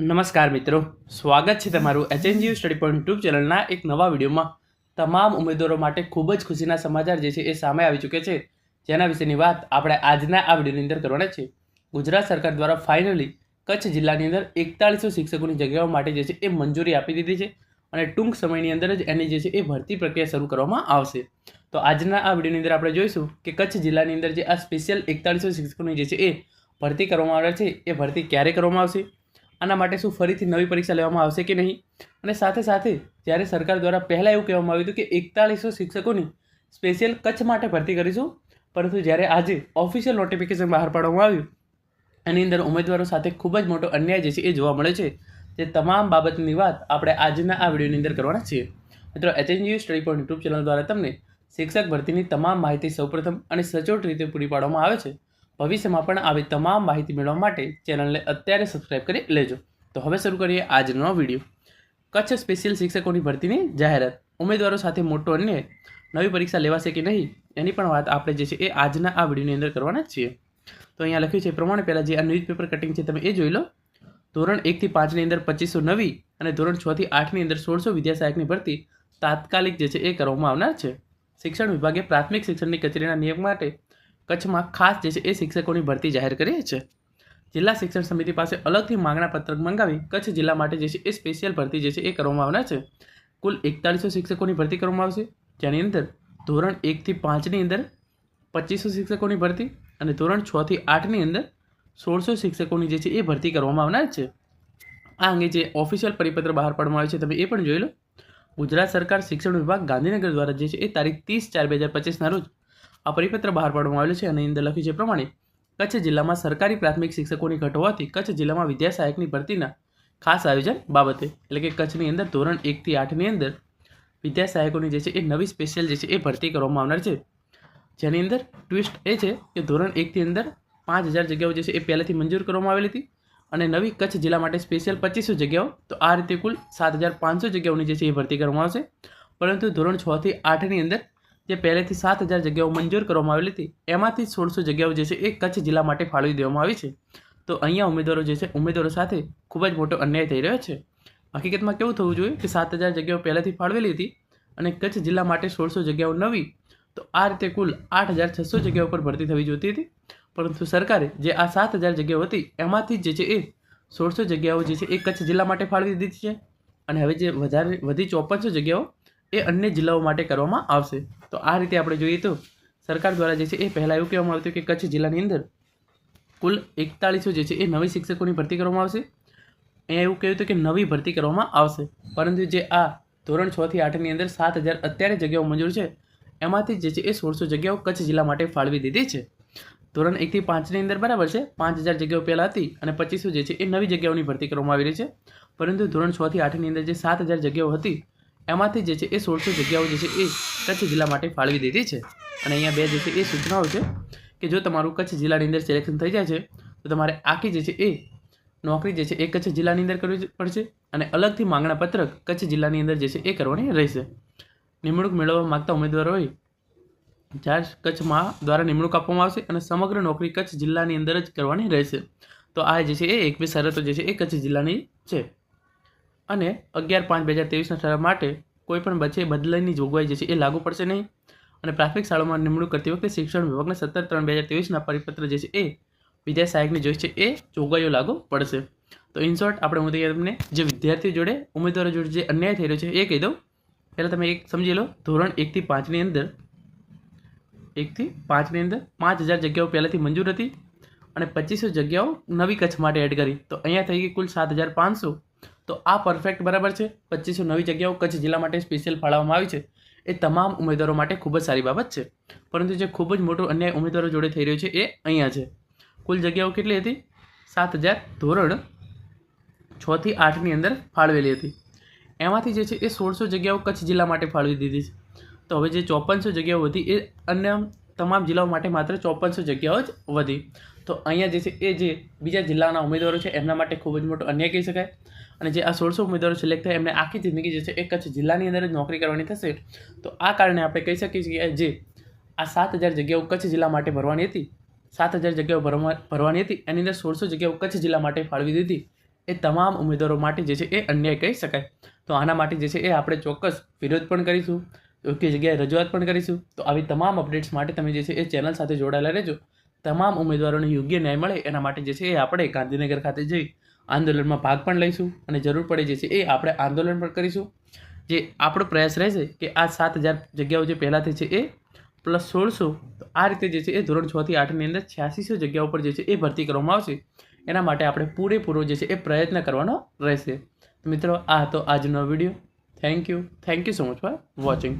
નમસ્કાર મિત્રો. સ્વાગત છે તમારું એચએનજીયુ સ્ટડી પોઈન્ટ યુટ્યુબ ચેનલના એક નવા વિડીયોમાં. તમામ ઉમેદવારો માટે ખૂબ જ ખુશીના સમાચાર જે છે એ સામે આવી ચૂક્યા છે. જેના વિશેની વાત આપણે આજના આ વિડીયોની અંદર કરવાના છે. ગુજરાત સરકાર દ્વારા ફાઇનલી કચ્છ જિલ્લાની અંદર એકતાળીસો શિક્ષકોની જગ્યાઓ માટે જે છે એ મંજૂરી આપી દીધી છે અને ટૂંક સમયની અંદર જ એની જે છે એ ભરતી પ્રક્રિયા શરૂ કરવામાં આવશે. તો આજના આ વિડીયોની અંદર આપણે જોઈશું કે કચ્છ જિલ્લાની અંદર જે આ સ્પેશિયલ એકતાળીસો શિક્ષકોની જે છે એ ભરતી કરવામાં આવે છે, એ ભરતી ક્યારે કરવામાં આવશે? આના માટે શું ફરીથી નવી પરીક્ષા લેવામાં આવશે કે નહીં? અને સાથે સાથે જ્યારે સરકાર દ્વારા પહેલાં એવું કહેવામાં આવ્યું હતું કે એકતાળીસો શિક્ષકોની સ્પેશિયલ કચ્છ માટે ભરતી કરીશું, પરંતુ જ્યારે આજે ઓફિશિયલ નોટિફિકેશન બહાર પાડવામાં આવ્યું, એની અંદર ઉમેદવારો સાથે ખૂબ જ મોટો અન્યાય જે છે એ જોવા મળે છે. જે તમામ બાબતની વાત આપણે આજના આ વિડીયોની અંદર કરવાના છીએ. મિત્રો HNGU study point YouTube channel દ્વારા તમને શિક્ષક ભરતીની તમામ માહિતી સૌપ્રથમ અને સચોટ રીતે પૂરી પાડવામાં આવે છે. ભવિષ્યમાં પણ આવી તમામ માહિતી મેળવવા માટે ચેનલને અત્યારે સબસ્ક્રાઇબ કરી લેજો. તો હવે શરૂ કરીએ આજનો વીડિયો. કચ્છ સ્પેશિયલ શિક્ષકોની ભરતીની જાહેરાત. ઉમેદવારો સાથે મોટો અન્ય નવી પરીક્ષા લેવાશે કે નહીં? એની પણ વાત આપણે જે છે એ આજના આ વિડીયોની અંદર કરવાના જ છીએ. તો અહીંયા લખ્યું છે, પ્રમાણે પહેલાં જે આ ન્યૂઝપેપર કટિંગ છે તમે એ જોઈ લો. ધોરણ એકથી પાંચની અંદર પચીસો નવી અને ધોરણ છથી આઠની અંદર સોળસો વિદ્યાસહાયકની ભરતી તાત્કાલિક જે છે એ કરવામાં આવનાર છે. શિક્ષણ વિભાગે પ્રાથમિક શિક્ષણની કચેરીના નિયમ માટે કચ્છમાં ખાસ જે છે એ શિક્ષકોની ભરતી જાહેર કરી છે. જિલ્લા શિક્ષણ સમિતિ પાસે અલગથી માંગણા પત્રક મંગાવી કચ્છ જિલ્લા માટે જે છે એ સ્પેશિયલ ભરતી જે છે એ કરવામાં આવનાર છે. કુલ એકતાલીસો શિક્ષકોની ભરતી કરવામાં આવશે. જેની અંદર ધોરણ એકથી પાંચની અંદર પચીસો શિક્ષકોની ભરતી અને ધોરણ છથી આઠની અંદર સોળસો શિક્ષકોની જે છે એ ભરતી કરવામાં આવનાર છે. આ અંગે જે ઓફિશિયલ પરિપત્ર બહાર પાડવામાં આવ્યો છે તમે એ પણ જોઈ લો. ગુજરાત સરકાર શિક્ષણ વિભાગ ગાંધીનગર દ્વારા જે છે એ તારીખ ત્રીસ ચાર બે હજાર પચીસના રોજ આ પરિપત્ર બહાર પાડવામાં આવેલું છે અને અંદર લખ્યું છે પ્રમાણે, કચ્છ જિલ્લામાં સરકારી પ્રાથમિક શિક્ષકોની ઘટ હોવાથી કચ્છ જિલ્લામાં વિદ્યા સહાયકની ભરતીના ખાસ આયોજન બાબતે, એટલે કે કચ્છની અંદર ધોરણ એકથી આઠની અંદર વિદ્યા સહાયકોની જે છે એ નવી સ્પેશિયલ જે છે એ ભરતી કરવામાં આવનાર છે. જેની અંદર ટ્વિસ્ટ એ છે કે ધોરણ એકથી અંદર પાંચ હજાર જગ્યાઓ જે છે એ પહેલાંથી મંજૂર કરવામાં આવેલી હતી અને નવી કચ્છ જિલ્લા માટે સ્પેશિયલ પચીસો જગ્યાઓ, તો આ રીતે કુલ સાત હજાર પાંચસો જગ્યાઓની જે છે એ ભરતી કરવામાં આવશે. પરંતુ ધોરણ છથી આઠની અંદર જે પહેલેથી સાત હજાર જગ્યાઓ મંજૂર કરવામાં આવેલી હતી, એમાંથી સોળસો જગ્યાઓ જે છે એ કચ્છ જિલ્લા માટે ફાળવી દેવામાં આવી છે. તો અહીંયા ઉમેદવારો જે છે, ઉમેદવારો સાથે ખૂબ જ મોટો અન્યાય થઈ રહ્યો છે. હકીકતમાં કેવું થવું જોઈએ કે સાત હજાર જગ્યાઓ પહેલાંથી ફાળવેલી હતી અને કચ્છ જિલ્લા માટે સોળસો જગ્યાઓ નવી, તો આ રીતે કુલ આઠ હજાર છસો જગ્યાઓ પર ભરતી થવી જોઈતી હતી. પરંતુ સરકારે જે આ સાત હજાર જગ્યાઓ હતી, એમાંથી જે છે એ સોળસો જગ્યાઓ જે છે એ કચ્છ જિલ્લા માટે ફાળવી દીધી છે. અને હવે જે વધારે, વધી ચોપનસો જગ્યાઓ એ અન્ય જિલ્લાઓ માટે કરવામાં આવશે. તો આ રીતે આપણે જોઈએ તો સરકાર દ્વારા જે છે એ પહેલાં એવું કહેવામાં આવ્યું કે કચ્છ જિલ્લાની અંદર કુલ એકતાળીસો જે છે એ નવી શિક્ષકોની ભરતી કરવામાં આવશે. અહીંયા એવું કહ્યું હતું કે નવી ભરતી કરવામાં આવશે. પરંતુ જે આ ધોરણ છથી આઠની અંદર સાત હજાર અત્યારે જગ્યાઓ મંજૂર છે, એમાંથી જે છે એ સોળસો જગ્યાઓ કચ્છ જિલ્લા માટે ફાળવી દીધી છે. ધોરણ એકથી પાંચની અંદર બરાબર છે, પાંચ હજાર જગ્યાઓ પહેલાં હતી અને પચીસો જે છે એ નવી જગ્યાઓની ભરતી કરવામાં આવી રહી છે. પરંતુ ધોરણ છથી આઠની અંદર જે સાત હજાર જગ્યાઓ હતી એમાંથી જે છે એ સોળસો જગ્યાઓ જે છે એ કચ્છ જિલ્લા માટે ફાળવી દીધી છે. અને અહીંયા બે જે છે એ સૂચનાઓ છે કે જો તમારું કચ્છ જિલ્લાની અંદર સિલેક્શન થઈ જાય છે, તો તમારે આખી જે છે એ નોકરી જે છે એ કચ્છ જિલ્લાની અંદર કરવી પડશે અને અલગથી માંગણા પત્રક કચ્છ જિલ્લાની અંદર જે છે એ કરવાની રહેશે. નિમણૂક મેળવવા માગતા ઉમેદવારોએ જ્યારે કચ્છમાં દ્વારા નિમણૂક આપવામાં આવશે અને સમગ્ર નોકરી કચ્છ જિલ્લાની અંદર જ કરવાની રહેશે. તો આ જે છે એ એકવીસ શરતો જે છે એ કચ્છ જિલ્લાની છે. અને અગિયાર પાંચ બે હજાર ત્રેવીસના ઠરાવ માટે કોઈપણ બચે બદલાઈની જોગવાઈ જે છે એ લાગુ પડશે નહીં. અને પ્રાથમિક શાળામાં નિમણૂક કરતી વખતે શિક્ષણ વિભાગના સત્તર ત્રણ બે હજાર ત્રેવીસના પરિપત્ર જે છે એ વિદ્યા સહાયકની જોઈ છે એ જોગવાઈઓ લાગુ પડશે. તો ઇન શોર્ટ આપણે હું તમને જે વિદ્યાર્થીઓ જોડે, ઉમેદવારો જોડે જે અન્યાય થઈ રહ્યો છે એ કહી દઉં. પહેલાં તમે એક સમજી લો, ધોરણ એકથી પાંચની અંદર એકથી પાંચની અંદર પાંચ હજાર જગ્યાઓ પહેલાંથી મંજૂર હતી અને પચીસો જગ્યાઓ નવી કચ્છ માટે એડ કરી. તો અહીંયા થઈ ગઈ કુલ સાત હજાર પાંચસો. તો આ પરફેક્ટ બરાબર છે. પચીસો નવી જગ્યાઓ કચ્છ જિલ્લા માટે સ્પેશિયલ ફાળવવામાં આવી છે. એ તમામ ઉમેદવારો માટે ખૂબ જ સારી બાબત છે. પરંતુ જે ખૂબ જ મોટો અન્યાય ઉમેદવારો જોડે થઈ રહ્યો છે એ અહીંયા છે. કુલ જગ્યાઓ કેટલી હતી? સાત હજાર ધોરણ છથી આઠની અંદર ફાળવેલી હતી. એમાંથી જે છે એ સોળસો જગ્યાઓ કચ્છ જિલ્લા માટે ફાળવી દીધી છે. તો હવે જે ચોપનસો જગ્યાઓ વધી એ અન્ય તમામ જિલ્લાઓ માટે માત્ર ચોપનસો જગ્યાઓ જ વધી. તો અહીંયા જે છે એ જે બીજા જિલ્લાના ઉમેદવારો છે, એમના માટે ખૂબ જ મોટો અન્યાય કહી શકાય. અને જે આ સોળસો ઉમેદવારો સિલેક્ટ થાય, એમને આખી જિંદગી જે છે એ કચ્છ જિલ્લાની અંદર જ નોકરી કરવાની થશે. તો આ કારણે આપણે કહી શકીએ કે જે આ સાત હજાર જગ્યાઓ કચ્છ જિલ્લા માટે ભરવાની હતી, સાત હજાર જગ્યાઓ ભરવા, ભરવાની હતી, એની અંદર સોળસો જગ્યાઓ કચ્છ જિલ્લા માટે ફાળવી દીધી. એ તમામ ઉમેદવારો માટે જે છે, એ અન્યાય કહી શકાય. તો આના માટે જે છે, એ આપણે ચોક્કસ વિરોધ પણ કરીશું યોગ્ય જગ્યાએ રજૂઆત પણ કરીશું. તો આવી તમામ અપડેટ્સ માટે તમે જે છે, એ ચેનલ સાથે જોડાયેલા રહેજો. તમામ ઉમેદવારોને યોગ્ય ન્યાય મળે, એના માટે જે છે, એ આપણે ગાંધીનગર ખાતે જઈ આંદોલનમાં ભાગ પણ લઈશું અને જરૂર પડે જે છે એ આપણે આંદોલન પણ કરીશું. જે આપણો પ્રયાસ રહેશે કે આ સાત હજાર જગ્યાઓ જે પહેલાંથી છે એ પ્લસ સોળસો, તો આ રીતે જે છે એ ધોરણ છથી આઠની અંદર છ્યાસીસો જગ્યાઓ પર જે છે એ ભરતી કરવામાં આવશે. એના માટે આપણે પૂરેપૂરો જે છે એ પ્રયત્ન કરવાનો રહેશે. મિત્રો, આ હતો આજનો video. Thank you thank you so much for watching